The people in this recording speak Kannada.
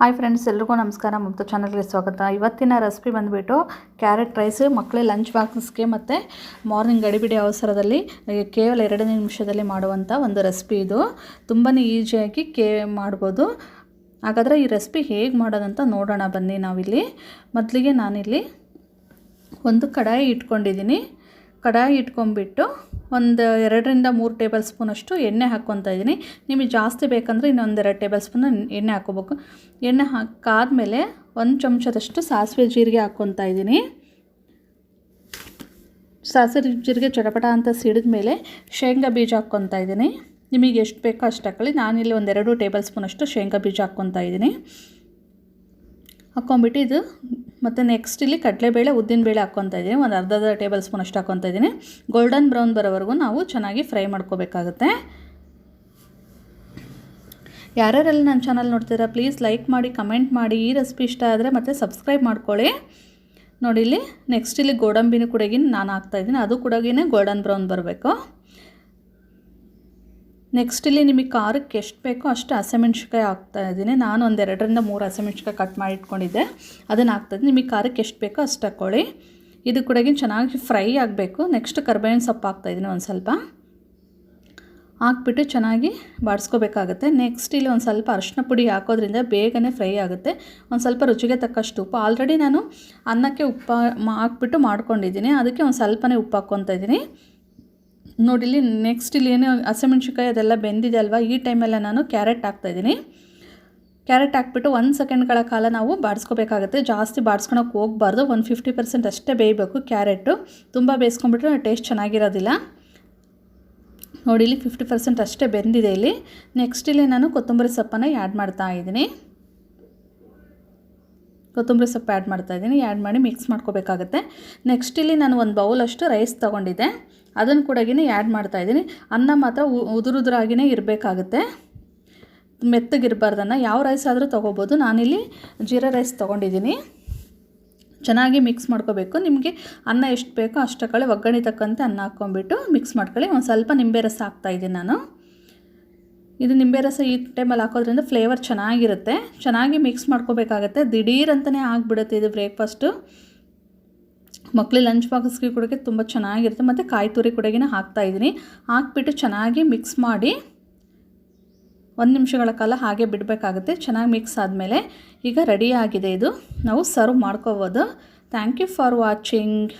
ಹಾಯ್ ಫ್ರೆಂಡ್ಸ್ ಎಲ್ರಿಗೂ ನಮಸ್ಕಾರ. ಮುಕ್ತ ಚಾನಲ್ಗೆ ಸ್ವಾಗತ. ಇವತ್ತಿನ ರೆಸಿಪಿ ಬಂದುಬಿಟ್ಟು ಕ್ಯಾರೆಟ್ ರೈಸ್ ಮಕ್ಕಳೇ ಲಂಚ್ ಬಾಕ್ಸ್ಗೆ ಮತ್ತು ಮಾರ್ನಿಂಗ್ ಗಡಿಬಿಡಿ ಅವಸರದಲ್ಲಿ ಕೇವಲ ಎರಡನೇ ನಿಮಿಷದಲ್ಲಿ ಮಾಡುವಂಥ ಒಂದು ರೆಸಿಪಿ ಇದು. ತುಂಬಾ ಈಸಿಯಾಗಿ ಕೇ, ಮಾಡ್ಬೋದು. ಹಾಗಾದರೆ ಈ ರೆಸಿಪಿ ಹೇಗೆ ಮಾಡೋದಂತ ನೋಡೋಣ ಬನ್ನಿ ನಾವಿಲ್ಲಿ. ಮೊದಲಿಗೆ ನಾನಿಲ್ಲಿ ಒಂದು ಕಡಾಯಿ ಇಟ್ಕೊಂಡಿದ್ದೀನಿ. ಕಡಾಯಿ ಇಟ್ಕೊಂಡ್ಬಿಟ್ಟು ಒಂದು ಎರಡರಿಂದ ಮೂರು ಟೇಬಲ್ ಸ್ಪೂನಷ್ಟು ಎಣ್ಣೆ ಹಾಕ್ಕೊತಾ ಇದ್ದೀನಿ. ನಿಮಗೆ ಜಾಸ್ತಿ ಬೇಕಂದರೆ ಇನ್ನೊಂದೆರಡು ಟೇಬಲ್ ಸ್ಪೂನ್ ಎಣ್ಣೆ ಹಾಕ್ಕೋಬೇಕು. ಎಣ್ಣೆ ಹಾಕಾದಮೇಲೆ ಒಂದು ಚಮಚದಷ್ಟು ಸಾಸಿವೆ ಜೀರಿಗೆ ಹಾಕ್ಕೊತಾ ಇದ್ದೀನಿ. ಸಾಸಿವೆ ಜೀರಿಗೆ ಚಟಪಟ ಅಂತ ಸಿಡಿದ ಮೇಲೆ ಶೇಂಗಾ ಬೀಜ ಹಾಕ್ಕೊತಾ ಇದ್ದೀನಿ. ನಿಮಗೆ ಎಷ್ಟು ಬೇಕೋ ಅಷ್ಟು ಹಾಕೊಳ್ಳಿ. ನಾನಿಲ್ಲಿ ಒಂದೆರಡು ಟೇಬಲ್ ಸ್ಪೂನಷ್ಟು ಶೇಂಗಾ ಬೀಜ ಹಾಕ್ಕೊತಾ ಇದ್ದೀನಿ. ಹಾಕ್ಕೊಂಬಿಟ್ಟು ಇದು ಮತ್ತು ನೆಕ್ಸ್ಟ್ ಇಲ್ಲಿ ಕಡಲೆಬೇಳೆ ಉದ್ದಿನಬೇಳೆ ಹಾಕ್ಕೊತಾ ಇದ್ದೀನಿ. ಒಂದು ಅರ್ಧ ಟೇಬಲ್ ಸ್ಪೂನ್ ಅಷ್ಟು ಹಾಕ್ಕೊತಾ ಇದ್ದೀನಿ. ಗೋಲ್ಡನ್ ಬ್ರೌನ್ ಬರೋವರೆಗೂ ನಾವು ಚೆನ್ನಾಗಿ ಫ್ರೈ ಮಾಡ್ಕೋಬೇಕಾಗುತ್ತೆ. ಯಾರ್ಯಾರೆಲ್ಲ ನನ್ನ ಚಾನಲ್ ನೋಡ್ತೀರಾ ಪ್ಲೀಸ್ ಲೈಕ್ ಮಾಡಿ ಕಮೆಂಟ್ ಮಾಡಿ. ಈ ರೆಸಿಪಿ ಇಷ್ಟ ಆದರೆ ಮತ್ತೆ ಸಬ್ಸ್ಕ್ರೈಬ್ ಮಾಡ್ಕೊಳ್ಳಿ. ನೋಡಿ ಇಲ್ಲಿ ನೆಕ್ಸ್ಟ್ ಇಲ್ಲಿ ಗೋಡಂಬಿನ ಕೂಡಗಿನ ನಾನು ಹಾಕ್ತಾಯಿದ್ದೀನಿ ಅದು ಕೂಡಗಿನೇ ಗೋಲ್ಡನ್ ಬ್ರೌನ್ ಬರಬೇಕು. ನೆಕ್ಸ್ಟ್ ಇಲ್ಲಿ ನಿಮಗೆ ಖಾರಕ್ಕೆ ಎಷ್ಟು ಬೇಕೋ ಅಷ್ಟು ಹಸಿಮೆಣ್ಸಿಕಾಯಿ ಹಾಕ್ತಾ ಇದ್ದೀನಿ. ನಾನು ಒಂದು ಎರಡರಿಂದ ಮೂರು ಹಸಿಮೆಣ್ಸಿಕಾಯಿ ಕಟ್ ಮಾಡಿ ಇಟ್ಕೊಂಡಿದ್ದೆ. ಅದನ್ನು ಹಾಕ್ತಾಯಿದ್ದೀನಿ ನಿಮಗೆ ಖಾರಕ್ಕೆ ಎಷ್ಟು ಬೇಕೋ ಅಷ್ಟು ಹಾಕ್ಕೊಳ್ಳಿ ಇದು ಕೂಡ ಚೆನ್ನಾಗಿ ಫ್ರೈ ಆಗಬೇಕು. ನೆಕ್ಸ್ಟ್ ಕರ್ಬೇವಿನ ಸೊಪ್ಪು ಹಾಕ್ತಾಯಿದ್ದೀನಿ ಒಂದು ಸ್ವಲ್ಪ. ಹಾಕ್ಬಿಟ್ಟು ಚೆನ್ನಾಗಿ ಬಾಡಿಸ್ಕೋಬೇಕಾಗುತ್ತೆ. ನೆಕ್ಸ್ಟ್ ಇಲ್ಲಿ ಒಂದು ಸ್ವಲ್ಪ ಅರಶಿನ ಪುಡಿ ಹಾಕೋದ್ರಿಂದ ಬೇಗನೆ ಫ್ರೈ ಆಗುತ್ತೆ. ಒಂದು ಸ್ವಲ್ಪ ರುಚಿಗೆ ತಕ್ಕಷ್ಟು ಉಪ್ಪು. ಆಲ್ರೆಡಿ ನಾನು ಅನ್ನಕ್ಕೆ ಉಪ್ಪು ಹಾಕ್ಬಿಟ್ಟು ಮಾಡ್ಕೊಂಡಿದ್ದೀನಿ. ಅದಕ್ಕೆ ಒಂದು ಸ್ವಲ್ಪನೇ ಉಪ್ಪು ಹಾಕ್ಕೊತಾ ಇದ್ದೀನಿ. ನೋಡಿ ಇಲ್ಲಿ ನೆಕ್ಸ್ಟ್ ಇಲ್ಲಿ ಏನು ಹಸಿಮೆಣ್ಸಿಕಾಯಿ ಅದೆಲ್ಲ ಬೆಂದಿದೆ ಅಲ್ವಾ? ಈ ಟೈಮೆಲ್ಲ ನಾನು ಕ್ಯಾರೆಟ್ ಹಾಕ್ತಾಯಿದ್ದೀನಿ ಕ್ಯಾರೆಟ್ ಹಾಕ್ಬಿಟ್ಟು ಒಂದು ಸೆಕೆಂಡ್ಗಳ ಕಾಲ ನಾವು ಬಾಡಿಸ್ಕೋಬೇಕಾಗುತ್ತೆ. ಜಾಸ್ತಿ ಬಾಡಿಸ್ಕೊಳಕ್ಕೆ ಹೋಗ್ಬಾರ್ದು. ಒಂದು ಫಿಫ್ಟಿ ಪರ್ಸೆಂಟ್ ಅಷ್ಟೇ ಬೇಯಬೇಕು ಕ್ಯಾರೆಟು ತುಂಬ ಬೇಯಿಸ್ಕೊಂಬಿಟ್ರೆ ಟೇಸ್ಟ್ ಚೆನ್ನಾಗಿರೋದಿಲ್ಲ. ನೋಡಿ ಇಲ್ಲಿ ಫಿಫ್ಟಿ ಪರ್ಸೆಂಟ್ ಅಷ್ಟೇ ಬೆಂದಿದೆ ಇಲ್ಲಿ. ನೆಕ್ಸ್ಟ್ ಇಲ್ಲಿ ನಾನು ಕೊತ್ತಂಬರಿ ಸೊಪ್ಪನ್ನು ಆ್ಯಡ್ ಮಾಡ್ತಾ ಇದ್ದೀನಿ. ಕೊತ್ತಂಬರಿ ಸೊಪ್ಪು ಆ್ಯಡ್ ಮಾಡ್ತಾ ಇದ್ದೀನಿ. ಆ್ಯಡ್ ಮಾಡಿ ಮಿಕ್ಸ್ ಮಾಡ್ಕೋಬೇಕಾಗುತ್ತೆ. ನೆಕ್ಸ್ಟ್ ಇಲ್ಲಿ ನಾನು ಒಂದು ಬೌಲಷ್ಟು ರೈಸ್ ತೊಗೊಂಡಿದ್ದೆ. ಅದನ್ನು ಕೂಡ ಆ್ಯಡ್ ಮಾಡ್ತಾಯಿದ್ದೀನಿ ಅನ್ನ ಮಾತ್ರ ಉದುರುದುರಾಗಿನೇ ಇರಬೇಕಾಗುತ್ತೆ. ಮೆತ್ತಗಿರಬಾರ್ದನ್ನ. ಯಾವ ರೈಸ್ ಆದರೂ ತೊಗೋಬೋದು. ನಾನಿಲ್ಲಿ ಜೀರಾ ರೈಸ್ ತೊಗೊಂಡಿದ್ದೀನಿ. ಚೆನ್ನಾಗಿ ಮಿಕ್ಸ್ ಮಾಡ್ಕೋಬೇಕು. ನಿಮಗೆ ಅನ್ನ ಎಷ್ಟು ಬೇಕೋ ಅಷ್ಟು ಹಾಕೊಳ್ಳಿ ಒಗ್ಗರಣೆ ತಕ್ಕಂತೆ ಅನ್ನ ಹಾಕ್ಕೊಂಬಿಟ್ಟು ಮಿಕ್ಸ್ ಮಾಡ್ಕೊಳ್ಳಿ. ಒಂದು ಸ್ವಲ್ಪ ನಿಂಬೆ ರಸ ಹಾಕ್ತಾಯಿದ್ದೀನಿ ನಾನು. ಇದು ನಿಂಬೆ ರಸ ಈ ಟೈಮಲ್ಲಿ ಹಾಕೋದ್ರಿಂದ ಫ್ಲೇವರ್ ಚೆನ್ನಾಗಿರುತ್ತೆ. ಚೆನ್ನಾಗಿ ಮಿಕ್ಸ್ ಮಾಡ್ಕೋಬೇಕಾಗತ್ತೆ. ದಿಢೀರ್ ಅಂತಲೇ ಆಗಿಬಿಡುತ್ತೆ ಇದು ಬ್ರೇಕ್ಫಾಸ್ಟು ಮಕ್ಕಳು ಲಂಚ್ ಬಾಕ್ಸ್ಗೆ ಕೊಡೋಕ್ಕೆ ತುಂಬ ಚೆನ್ನಾಗಿರುತ್ತೆ. ಮತ್ತು ಕಾಯಿ ತುರಿ ಕೊಡಗಿನ ಹಾಕ್ತಾಯಿದ್ದೀನಿ ಹಾಕ್ಬಿಟ್ಟು ಚೆನ್ನಾಗಿ ಮಿಕ್ಸ್ ಮಾಡಿ ಒಂದು ನಿಮಿಷಗಳ ಕಾಲ ಹಾಗೆ ಬಿಡಬೇಕಾಗುತ್ತೆ. ಚೆನ್ನಾಗಿ ಮಿಕ್ಸ್ ಆದಮೇಲೆ ಈಗ ರೆಡಿಯಾಗಿದೆ ಇದು. ನಾವು ಸರ್ವ್ ಮಾಡ್ಕೋಬೋದು. Thank you for watching